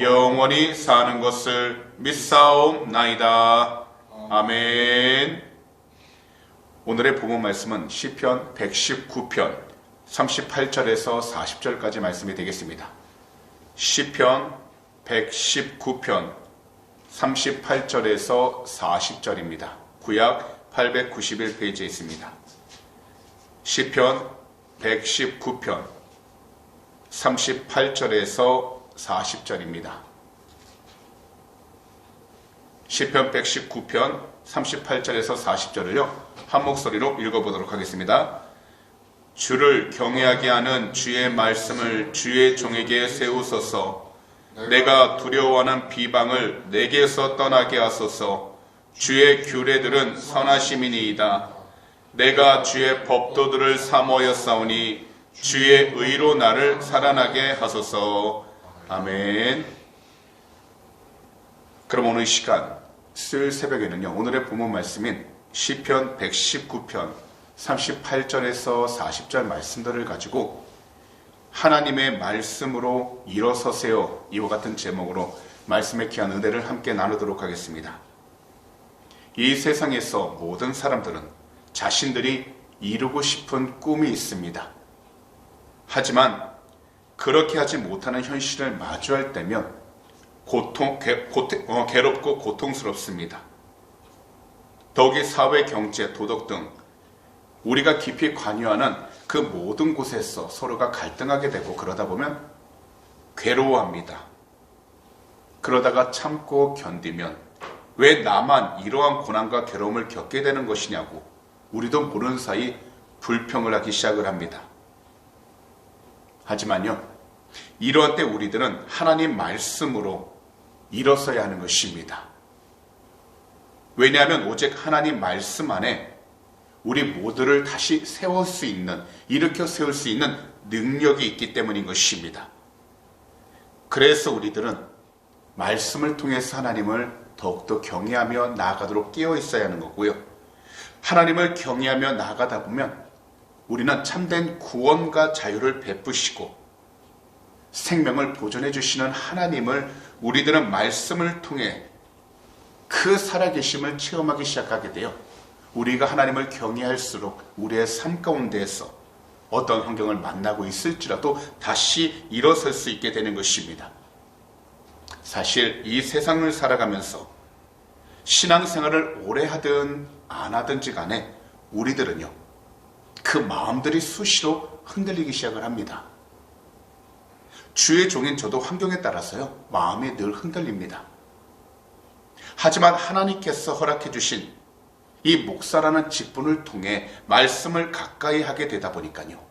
영원히 사는 것을 믿사옵나이다. 아멘. 오늘의 본문 말씀은 시편 119편 38절에서 40절까지 말씀이 되겠습니다. 시편 119편 38절에서 40절입니다. 구약 891페이지에 있습니다. 시편 119편 38절에서 40절입니다. 시편 119편 38절에서 40절을요. 한 목소리로 읽어보도록 하겠습니다. 주를 경외하게 하는 주의 말씀을 주의 종에게 세우소서. 내가 두려워하는 비방을 내게서 떠나게 하소서. 주의 규례들은 선하심이니이다. 내가 주의 법도들을 사모하였사오니 주의 의로 나를 살아나게 하소서. 아멘. 그럼 오늘 이 시간 수요일 새벽에는요. 오늘의 본문 말씀인 시편 119편 38절에서 40절 말씀들을 가지고 하나님의 말씀으로 일어서세요. 이와 같은 제목으로 말씀의 귀한 은혜를 함께 나누도록 하겠습니다. 이 세상에서 모든 사람들은 자신들이 이루고 싶은 꿈이 있습니다. 하지만 그렇게 하지 못하는 현실을 마주할 때면 고통, 개, 고태, 어, 괴롭고 고통스럽습니다. 더욱이 사회, 경제, 도덕 등 우리가 깊이 관여하는 그 모든 곳에서 서로가 갈등하게 되고 그러다 보면 괴로워합니다. 그러다가 참고 견디면 왜 나만 이러한 고난과 괴로움을 겪게 되는 것이냐고 우리도 모르는 사이 불평을 하기 시작을 합니다. 하지만요, 이러한 때 우리들은 하나님 말씀으로 일어서야 하는 것입니다. 왜냐하면 오직 하나님 말씀 안에 우리 모두를 다시 세울 수 있는, 일으켜 세울 수 있는 능력이 있기 때문인 것입니다. 그래서 우리들은 말씀을 통해서 하나님을 더욱더 경외하며 나아가도록 깨어 있어야 하는 거고요. 하나님을 경외하며 나아가다 보면 우리는 참된 구원과 자유를 베푸시고 생명을 보존해 주시는 하나님을 우리들은 말씀을 통해 그 살아계심을 체험하기 시작하게 돼요. 우리가 하나님을 경외할수록 우리의 삶 가운데에서 어떤 환경을 만나고 있을지라도 다시 일어설 수 있게 되는 것입니다. 사실 이 세상을 살아가면서 신앙생활을 오래 하든 안 하든지 간에 우리들은요, 그 마음들이 수시로 흔들리기 시작을 합니다. 주의 종인 저도 환경에 따라서요, 마음이 늘 흔들립니다. 하지만 하나님께서 허락해 주신 이 목사라는 직분을 통해 말씀을 가까이 하게 되다 보니까요.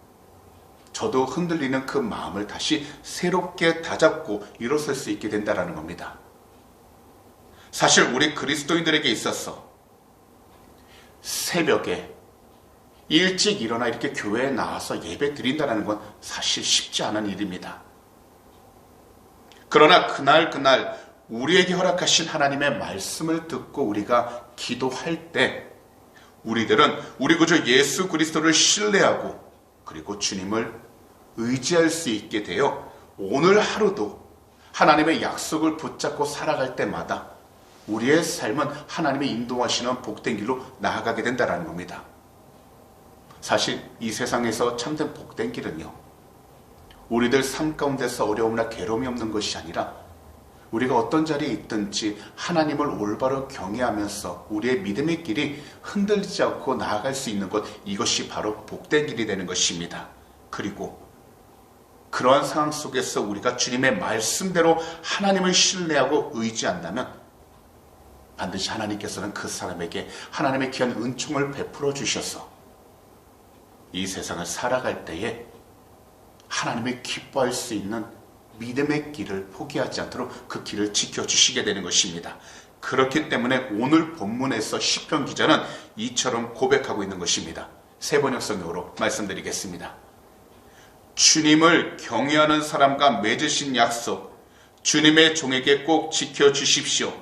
저도 흔들리는 그 마음을 다시 새롭게 다잡고 일어설 수 있게 된다는 겁니다. 사실 우리 그리스도인들에게 있어서 새벽에 일찍 일어나 이렇게 교회에 나와서 예배 드린다는 건 사실 쉽지 않은 일입니다. 그러나 그날 그날 우리에게 허락하신 하나님의 말씀을 듣고 우리가 기도할 때 우리들은 우리 구주 예수 그리스도를 신뢰하고 그리고 주님을 의지할 수 있게 되어 오늘 하루도 하나님의 약속을 붙잡고 살아갈 때마다 우리의 삶은 하나님의 인도하시는 복된 길로 나아가게 된다는 겁니다. 사실 이 세상에서 참된 복된 길은요. 우리들 삶 가운데서 어려움이나 괴로움이 없는 것이 아니라 우리가 어떤 자리에 있든지 하나님을 올바로 경외하면서 우리의 믿음의 길이 흔들리지 않고 나아갈 수 있는 것 이것이 바로 복된 길이 되는 것입니다. 그리고 그러한 상황 속에서 우리가 주님의 말씀대로 하나님을 신뢰하고 의지한다면 반드시 하나님께서는 그 사람에게 하나님의 귀한 은총을 베풀어 주셔서 이 세상을 살아갈 때에 하나님을 기뻐할 수 있는 믿음의 길을 포기하지 않도록 그 길을 지켜주시게 되는 것입니다. 그렇기 때문에 오늘 본문에서 시편 기자는 이처럼 고백하고 있는 것입니다. 세 번역 성경으로 말씀드리겠습니다. 주님을 경외하는 사람과 맺으신 약속, 주님의 종에게 꼭 지켜주십시오.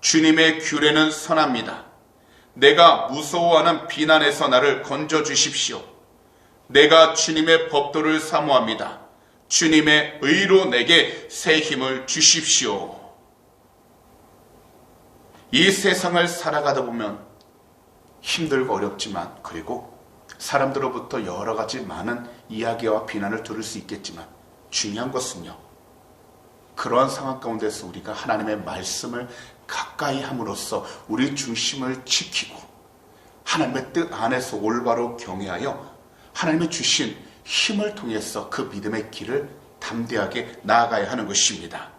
주님의 규례는 선합니다. 내가 무서워하는 비난에서 나를 건져주십시오. 내가 주님의 법도를 사모합니다. 주님의 의로 내게 새 힘을 주십시오. 이 세상을 살아가다 보면 힘들고 어렵지만 그리고 사람들로부터 여러 가지 많은 이야기와 비난을 들을 수 있겠지만 중요한 것은요. 그러한 상황 가운데서 우리가 하나님의 말씀을 가까이 함으로써 우리 중심을 지키고 하나님의 뜻 안에서 올바로 경외하여 하나님의 주신 힘을 통해서 그 믿음의 길을 담대하게 나아가야 하는 것입니다.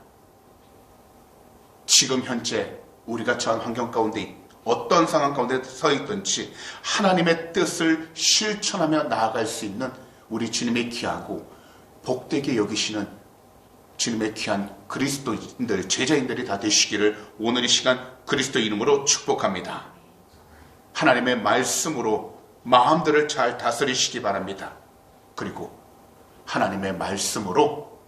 지금 현재 우리가 처한 환경 가운데 어떤 상황 가운데 서 있든지 하나님의 뜻을 실천하며 나아갈 수 있는 우리 주님의 귀하고 복되게 여기시는 주님의 귀한 그리스도인들, 제자인들이 다 되시기를 오늘 이 시간 그리스도 이름으로 축복합니다. 하나님의 말씀으로 마음들을 잘 다스리시기 바랍니다. 그리고 하나님의 말씀으로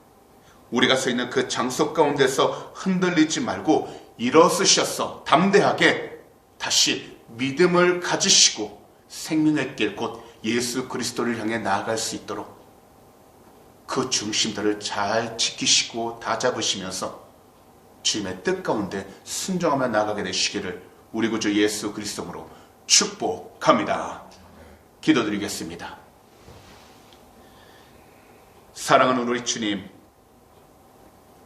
우리가 서 있는 그 장소 가운데서 흔들리지 말고 일어서셔서 담대하게 다시 믿음을 가지시고 생명의 길 곧 예수 그리스도를 향해 나아갈 수 있도록 그 중심들을 잘 지키시고 다 잡으시면서 주님의 뜻 가운데 순종하며 나가게 되시기를 우리 구주 예수 그리스도로 축복합니다. 기도드리겠습니다. 사랑하는 우리 주님,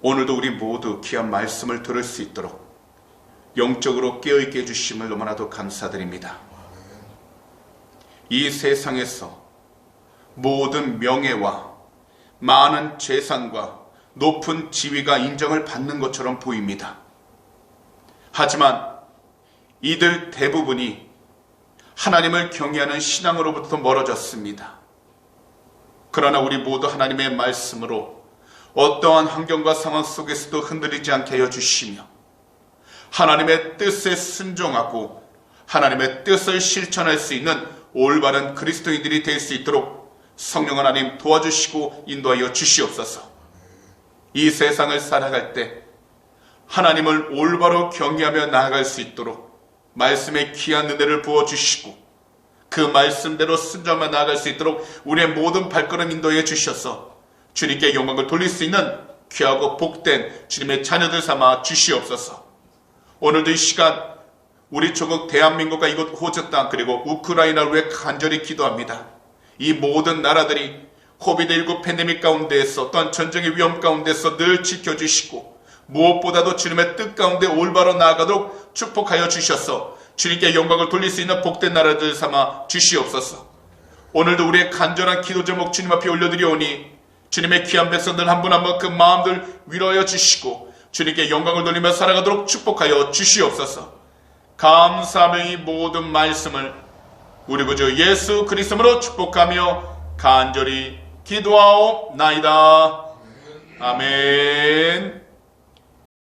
오늘도 우리 모두 귀한 말씀을 들을 수 있도록 영적으로 깨어있게 해주심을 너무나도 감사드립니다. 이 세상에서 모든 명예와 많은 재산과 높은 지위가 인정을 받는 것처럼 보입니다. 하지만 이들 대부분이 하나님을 경외하는 신앙으로부터 멀어졌습니다. 그러나 우리 모두 하나님의 말씀으로 어떠한 환경과 상황 속에서도 흔들리지 않게 하여 주시며 하나님의 뜻에 순종하고 하나님의 뜻을 실천할 수 있는 올바른 그리스도인들이 될 수 있도록 성령 하나님 도와주시고 인도하여 주시옵소서. 이 세상을 살아갈 때 하나님을 올바로 경외하며 나아갈 수 있도록 말씀의 귀한 은혜를 부어 주시고 그 말씀대로 순종하며 나아갈 수 있도록 우리의 모든 발걸음 인도해 주셔서 주님께 영광을 돌릴 수 있는 귀하고 복된 주님의 자녀들 삼아 주시옵소서. 오늘도 이 시간 우리 조국 대한민국과 이곳 호주 땅 그리고 우크라이나를 위해 간절히 기도합니다. 이 모든 나라들이 코비드19 팬데믹 가운데에서 어떤 전쟁의 위험 가운데서 늘 지켜주시고 무엇보다도 주님의 뜻 가운데 올바로 나아가도록 축복하여 주셔서 주님께 영광을 돌릴 수 있는 복된 나라들 삼아 주시옵소서. 오늘도 우리의 간절한 기도 제목 주님 앞에 올려드리오니 주님의 귀한 백성들 한 분 한 분 그 마음들 위로하여 주시고 주님께 영광을 돌리며 살아가도록 축복하여 주시옵소서. 감사하며 이 모든 말씀을 우리 구주 예수 그리스도로 축복하며 간절히 기도하옵나이다. 아멘.